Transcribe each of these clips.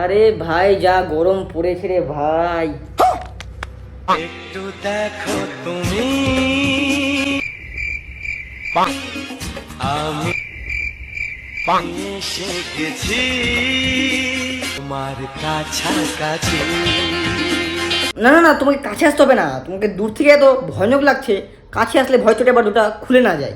আরে ভাই যা গরম পড়েছে রে ভাই। একটু দেখো তুমি। আমি এসে গেছি তোমার কাছাকাছি। না না না তোমাকে কাছে আসতে হবে না। তোমাকে দূর থেকে এত ভয়ানক লাগছে। কাছে আসলে ভয় চোটে বা দুটা খুলে না যায়।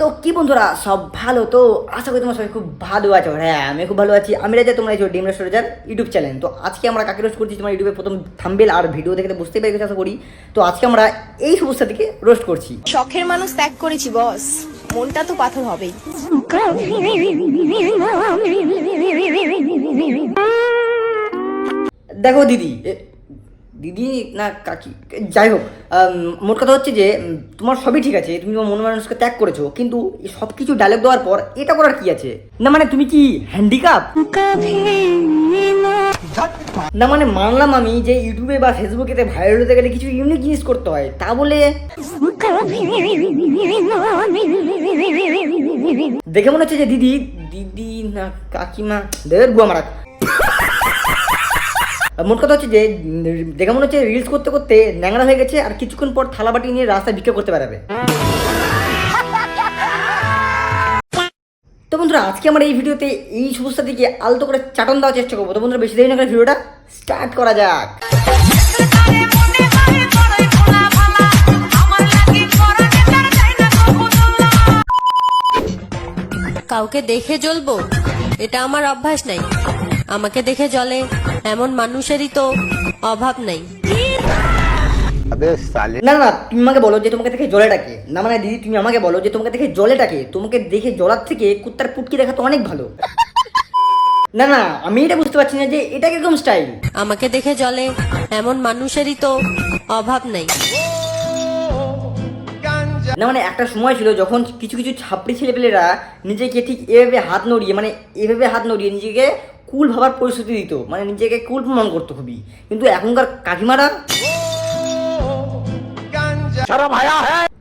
তো কি বন্ধুরা সব ভালো তো? আশা করি তোমার সবাই খুব ভালো আছো। হ্যাঁ আমি খুব ভালো আছি। আমি রাজা তোমরা ডিম রেস্টোরেজার ইউটিউব চ্যানেল তো আজকে আমরা কাকে রোস্ট করছি তোমার ইউটিউবে প্রথম থাম্বেল আর ভিডিও দেখে তো বুঝতেই পেরে গেছো আশা করি। তো আজকে আমরা এই সমস্যা থেকে রোস্ট করছি। শখের মানুষ ত্যাগ করেছি বস মনটা তো পাথর হবেই। দেখো দিদি দিদি না কাকি যাই হোক মোট কথা হচ্ছে যে তোমার সবই ঠিক আছে তুমি তোমার মন মানুষকে ত্যাগ করেছ কিন্তু সব কিছু ডায়লগ দেওয়ার পর এটা করার কি আছে? না মানে তুমি কি হ্যান্ডিক্যাপ না মানে মানলাম আমি যে ইউটিউবে বা ফেসবুকে ভাইরাল হতে গেলে কিছু ইউনিক জিনিস করতে হয় তা বলে? দেখে মনে হচ্ছে যে দিদি দিদি না কাকিমা দেবের গুয়া মারা। মোট কথা হচ্ছে যে দেখে মনে হচ্ছে রিলস করতে করতে ন্যাংরা হয়ে গেছে আর কিছুক্ষণ পর থালা বাটি নিয়ে রাস্তায় বিক্রি করতে পারবে তো বন্ধুরা, আজকে আমার এই ভিডিওতে এই সমস্যা দিকে আলতো করে চাটন দেওয়ার চেষ্টা করব। তো বন্ধুরা, বেশি দেরি না করে ভিডিওটা স্টার্ট করা যাক। কাউকে দেখে জ্বলবো? এটা আমার অভ্যাস নাই। আমাকে দেখে জ্বলে। এমন মানুষেরই তো অভাব নাই। না না না তুমি আমাকে বলো যে তোমাকে দেখে জলে ডাকে না মানে দিদি তুমি আমাকে বলো যে তোমাকে দেখে জলে ডাকে তোমাকে দেখে জলার থেকে কুত্তার পুটকি দেখা তো অনেক ভালো। না না আমি এটা বুঝতে পারছি না যে এটা কীরকম স্টাইল। আমাকে দেখে জ্বলে এমন মানুষেরই তো অভাব নাই। না মানে একটা সময় ছিল যখন কিছু কিছু ছাপড়ি ছেলেপেলেরা নিজেকে ঠিক এভাবে হাত নড়িয়ে মানে এভাবে হাত নড়িয়ে নিজেকে কুল ভাবার পরিস্থিতি দিত। মানে নিজেকে কুল প্রমাণ করতো খুবই। কিন্তু এখনকার কাকিমারা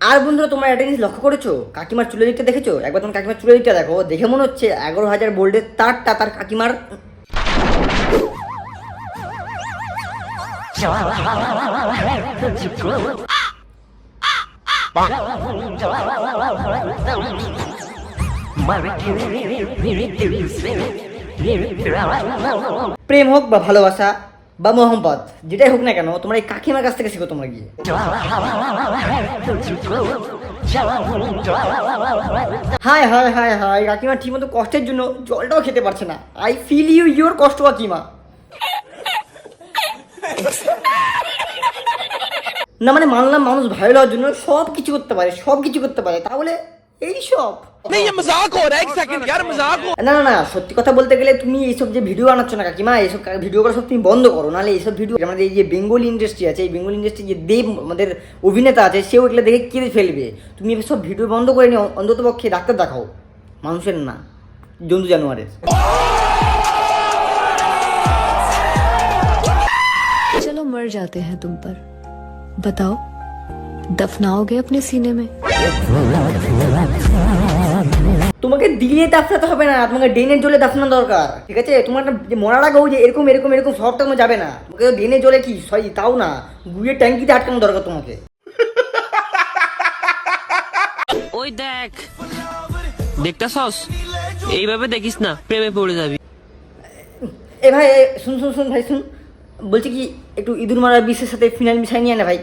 আর বন্ধুরা তোমরা একটা জিনিস লক্ষ্য করেছ? কাকিমার চুলের দিকটা দেখেছ? একবার তোমার কাকিমার চুলের দিকটা দেখো। দেখে মনে হচ্ছে এগারো হাজার বোল্ডের তারটা তার কাকিমার প্রেম হোক বা ভালোবাসা বা মোহাম্মত যেটাই হোক না কেন, তোমরা এই কাকিমার কাছ থেকে শিখো তোমরা গিয়ে। হাই হাই হাই হাই কাকিমা ঠিকমতো কষ্টের জন্য জলটাও খেতে পারছে না। আই ফিল ইউ ইউর কষ্ট কাকিমা। না মানে মানলাম মানুষ ভাইরাল হওয়ার জন্য সব কিছু করতে পারে সব কিছু করতে পারে। তাহলে এই সব না না না সত্যি কথা বলতে গেলে তুমি এইসব যে ভিডিও বানাচ্ছ না কাকিমা এইসব ভিডিও করা সব তুমি বন্ধ করো নাহলে এইসব ভিডিও আমাদের এই যে বেঙ্গল ইন্ডাস্ট্রি আছে এই বেঙ্গল ইন্ডাস্ট্রি যে দেব আমাদের অভিনেতা আছে সেও এগুলো দেখে কেঁদে ফেলবে তুমি সব ভিডিও বন্ধ করে নিও অন্তত পক্ষে ডাক্তার দেখাও মানুষের না জন্তু জানোয়ারের चलो मर जाते हैं तुम पर बताओ दफनाओगे अपने सीने में তোমাকে দিয়ে দাফনাতে হবে না তোমাকে ড্রেনের জলে দাফনানো দরকার ঠিক আছে তোমার না যে মরার আগেও যে এরকম এরকম এরকম সব তোমার যাবে না তোমাকে ড্রেনের জলে কি সরি তাও না গুয়ে ট্যাঙ্কিতে আটকানো দরকার তোমাকে ওই দেখ দেখতাছস এইভাবে দেখিস না প্রেমে পড়ে যাবি এ ভাই এ, শুন শুন শুন ভাই শুন বলছি কি একটু ইঁদুর মারার বিষের সাথে ফিনাইল মিশাই নিয়ে না ভাই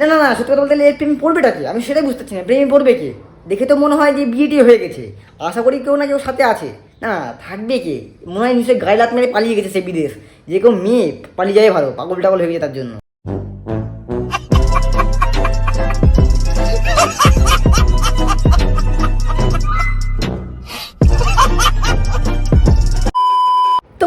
না না না, সত্যি কথা বলতে গেলে প্রেমে পড়বেটা কি? আমি সেটাই বুঝতে পারছি না, প্রেমে পড়বে কি? দেখে তো মনে হয় যে বিয়েটি হয়ে গেছে। আশা করি কেউ না কেউ সাথে আছে। না থাকবে কে? মনে হয় নিশ্চয়ই গায়ে লাত মেরে পালিয়ে গেছে সে বিদেশ। যে কেউ মেয়ে, পালিয়ে যায় ভালো, পাগল টাগল হয়ে গেছে তার জন্য।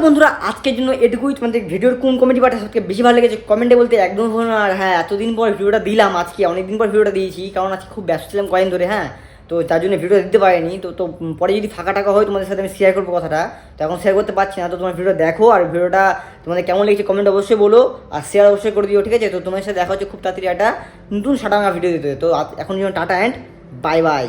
বন্ধুরা, আজকের জন্য এটুকুই। তোমাদের ভিডিওর কোন কমেডি পার্টটা সবথেকে বেশি ভালো লেগেছে কমেন্টে বলতে একদম। আর হ্যাঁ এতদিন পর ভিডিওটা দিলাম আজকে, অনেকদিন পর ভিডিওটা দিয়েছি, কারণ আজকে খুব ব্যস্ত ছিলাম কয়েন ধরে হ্যাঁ। তো তার জন্য ভিডিও দিতে পারিনি। তো তো পরে যদি ফাঁকা টাকা হয়, তোমাদের সাথে আমি শেয়ার করব কথাটা। তো এখন শেয়ার করতে পারছি না, তো তোমার ভিডিও দেখো। আর ভিডিওটা তোমাদের কেমন লেগেছে কমেন্ট অবশ্যই বলো। আর শেয়ার অবশ্যই করে দিও, ঠিক আছে? তো তোমার সাথে দেখা হচ্ছে খুব তাড়াতাড়ি একটা নতুন সাটাঙ্গা ভিডিও দিতে। তো এখন জন্য টাটা অ্যান্ড বাই বাই